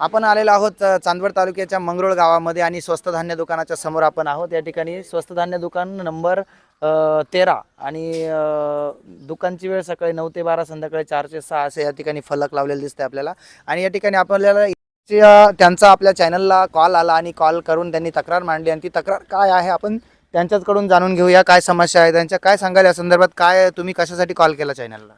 आपण आलेलो आहोत चांदवड तालुक्याच्या मंगरुळ गावामध्ये आणि स्वस्त धान्य दुकानाच्या समोर आपण आहोत. या ठिकाणी स्वस्त धान्य दुकान नंबर तेरा आणि दुकानची वेळ सकाळी नऊ ते बारा संध्याकाळी चार ते सहा असे या ठिकाणी फलक लावलेले दिसते आपल्याला. आणि या ठिकाणी आपल्याला त्यांचा आपल्या चॅनलला कॉल आला आणि कॉल करून त्यांनी तक्रार मांडली. आणि ती तक्रार काय आहे आपण त्यांच्याचकडून जाणून घेऊया. काय समस्या आहे त्यांच्या? काय सांगायला या संदर्भात? काय तुम्ही कशासाठी कॉल केला चॅनलला?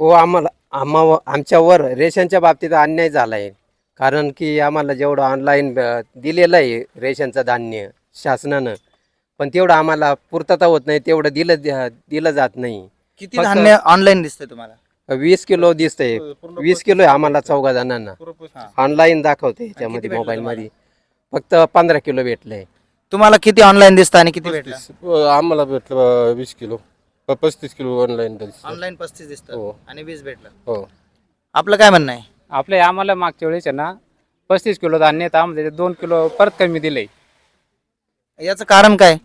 हो आम्हाला आम्हा आमच्यावर रेशनच्या बाबतीत अन्याय झाला आहे कारण की आम्हाला जेवढं ऑनलाईन दिलेलं आहे रेशनचं धान्य शासनानं पण तेवढं आम्हाला पूर्तता होत नाही तेवढं दिलं दिलं जात नाही. किती फक्त- धान्य ऑनलाईन दिसते तुम्हाला? वीस किलो दिसतंय. वीस किलो आहे आम्हाला चौघा जणांना. ऑनलाईन दाखवते भेटलं मोबाईल मध्ये फक्त पंधरा किलो भेटलंय. तुम्हाला किती ऑनलाईन दिसतं आणि किती भेटलं? पस्तीस. आम्हाला भेटलं वीस किलो. पस्तीस किलो ऑनलाईन ऑनलाईन पस्तीस दिसतं हो. आणि वीस भेटलं. हो. आपलं काय म्हणणं आहे? आपले आम्हाला मागच्या वेळेस आहे ना पस्तीस किलो धान्य तर आम्हाला त्याच्यात दोन किलो परत कमी दिले. याचं कारण काय?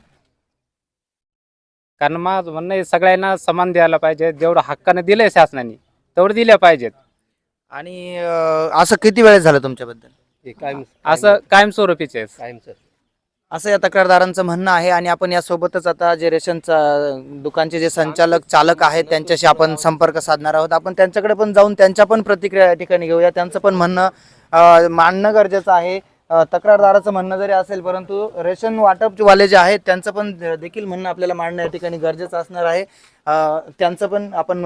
कारण माझं म्हणणं आहे सगळ्यांना समान द्यायला पाहिजे जेवढं हक्काने दिलंय शासनाने तेवढं दिल्या पाहिजेत. आणि अं, असं किती वेळेस झालं तुमच्याबद्दल? हे काय असं कायमस्वरूपीचे आहे. कायमचं. असं या तक्रारदारांचं म्हणणं आहे आणि आपण यासोबतच आता जे रेशनचा दुकानचे जे संचालक चालक आहेत त्यांच्याशी आपण संपर्क साधणार आहोत. आपण त्यांच्याकडे पण जाऊन त्यांच्या पण प्रतिक्रिया या ठिकाणी घेऊया. त्यांचं पण म्हणणं मांडणं गरजेचं आहे. तक्रारदाराचं म्हणणं जरी असेल परंतु रेशन वाटपवाले जे आहेत त्यांचं पण देखील म्हणणं आपल्याला मांडणं या ठिकाणी गरजेचं असणार आहे. त्यांचं पण आपण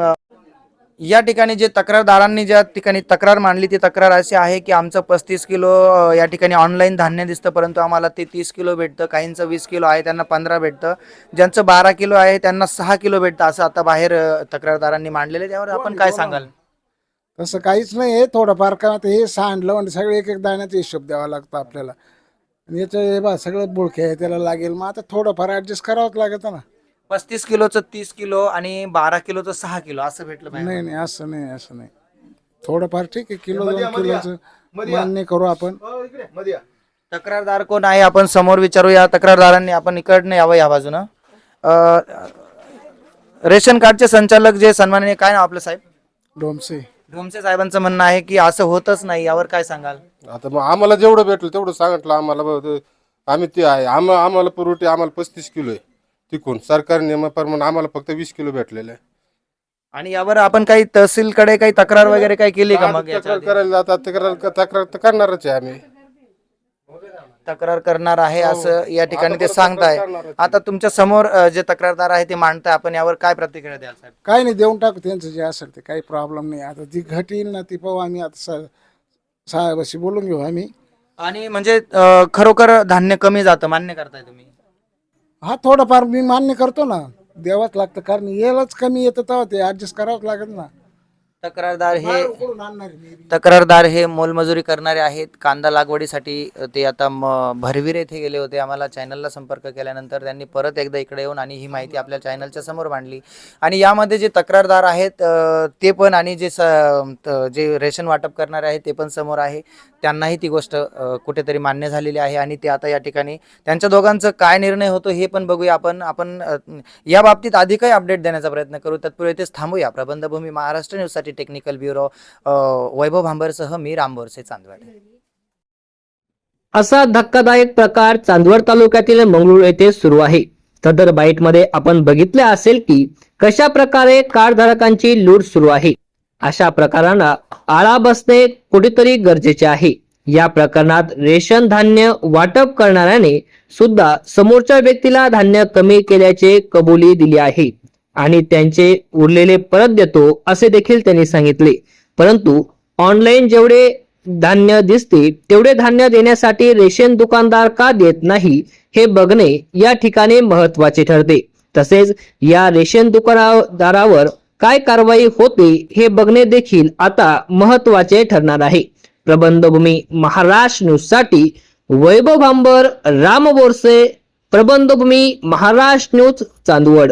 या ठिकाणी जे तक्रारदारांनी ज्या ठिकाणी तक्रार मांडली ती तक्रार अशी आहे की आमचं पस्तीस किलो या ठिकाणी ऑनलाईन धान्य दिसतं परंतु आम्हाला ते तीस किलो भेटतं काहींचं वीस किलो आहे त्यांना पंधरा भेटतं. ज्यांचं बारा किलो आहे त्यांना सहा किलो भेटतं असं आता बाहेर तक्रारदारांनी मांडलेलं आहे. त्यावर आपण काय सांगाल? तसं काहीच नाही आहे थोडंफार का आता हे सांडलं म्हणजे सगळे एक एक दाण्याचा हिशोब द्यावा लागतो आपल्याला. आणि याचं हे बा सगळं बुळखे आहे त्याला लागेल. मग आता थोडंफार ऍडजस्ट करावंच लागतं ना. पस्तीस किलोचं तीस किलो आणि बारा किलोचं सहा किलो असं भेटलं पाहिजे नाही नाही असं नाही असं नाही. थोडंफार ठीक आहे किलो दोन किलोचं मान्य करू आपण. तक्रारदार कोण आहे आपण समोर विचारू या तक्रारदारांनी आपण इकडनं यावं या बाजूनं. अ, रेशन कार्डचे संचालक जे सन्माननीय काय नाव आपलं साहेब? डोमसे. ढोमसे साहेबांचं म्हणणं आहे की असं होतच नाही यावर काय सांगाल? आता मग आम्हाला जेवढं भेटलं तेवढं सांगितलं आम्हाला. ब- ते- आम्ही ते आहे आम आम्हाला पुरवठे आम्हाला पस्तीस किलो आहे. तिकून. सरकार नियमाप्रमाणे आम्हाला फक्त वीस किलो भेटलेलं आहे. आणि यावर आपण काही तहसीलकडे काही तक्रार वगैरे काही केली का मग याच्या तक्रार आधी? करायला जातात तक्रार तक्रार तर करणारच आहे आम्ही. तक्रार करणार आहे असं या ठिकाणी ते सांगताय तक्रार करणारच आता तुमच्यासमोर अ, जे तकरारदार आहे ते मांडताय आपण यावर काय प्रतिक्रिया द्याल साहेब? काय नाही देऊन टाकू त्यांचं जे असेल ते काही प्रॉब्लेम नाही. आता जी घट येईल ना ती पाहू आम्ही आता सा- साहेबाशी बोलून घेऊ आम्ही. आणि म्हणजे अ, खरोखर धान्य कमी जातं मान्य करताय तुम्ही. हा थोडंफार मी मान्य करतो ना. द्यावाच लागतं कारण यायलाच कमी येतं तेव्हा ते ॲडजस्ट करावंच लागत ना. तक्रारदार हे? तक्रारदार हे मोलमजुरी करणारे आहेत. कांदा लागवडीसाठी ते आता म- भरवीर येथे गेले होते. आम्हाला चॅनलला संपर्क केल्यानंतर त्यांनी परत एकदा इकडे येऊन आणि ही माहिती आपल्या चॅनलच्या समोर मांडली. आणि यामध्ये जे तक्रारदार आहेत ते पण आणि जे जे रेशन वाटप करणारे आहेत ते पण समोर आहे. त्यांनाही ती गोष्ट कुठेतरी मान्य झालेली आहे आणि ते आता या ठिकाणी त्यांच्या दोघांचं काय निर्णय होतो हे पण बघूया आपण. आपण या बाबतीत अधिकही अपडेट देण्याचा प्रयत्न करू. तत्पूर्वी इथेच थांबूया. प्रबंधभूमी महाराष्ट्र न्यूजसाठी टेक्निकल ब्युरो वैभव भांबरसह मी राम बोरसे चांदवड. असा धक्कादायक प्रकार चांदवड तालुक्यातील मंगळूर येथे सुरू आहे. सदर बाईटमध्ये आपण बघितले असेल की कशा प्रकारे कार्डधारकांची लूट सुरू आहे. अशा प्रकारांना आळा बसणे कुठेतरी गरजेचे आहे. या प्रकरणात रेशन धान्य वाटप करणाऱ्याने सुद्धा समोरच्या व्यक्तीला धान्य कमी केल्याचे कबुली दिली आहे. आणि त्यांचे उरलेले परत देतो असे देखील त्यांनी सांगितले. परंतु ऑनलाईन जेवढे धान्य दिसते तेवढे धान्य देण्यासाठी रेशन दुकानदार का देत नाही हे बघणे या ठिकाणी महत्त्वाचे ठरते. तसेच या रेशन दुकानदारावर काय कारवाई होते हे बघणे देखील आता महत्त्वाचे ठरणार आहे. प्रबंधभूमी महाराष्ट्र न्यूजसाठी वैभव भांबर राम बोरसे प्रबंधभूमी महाराष्ट्र न्यूज चांदवड.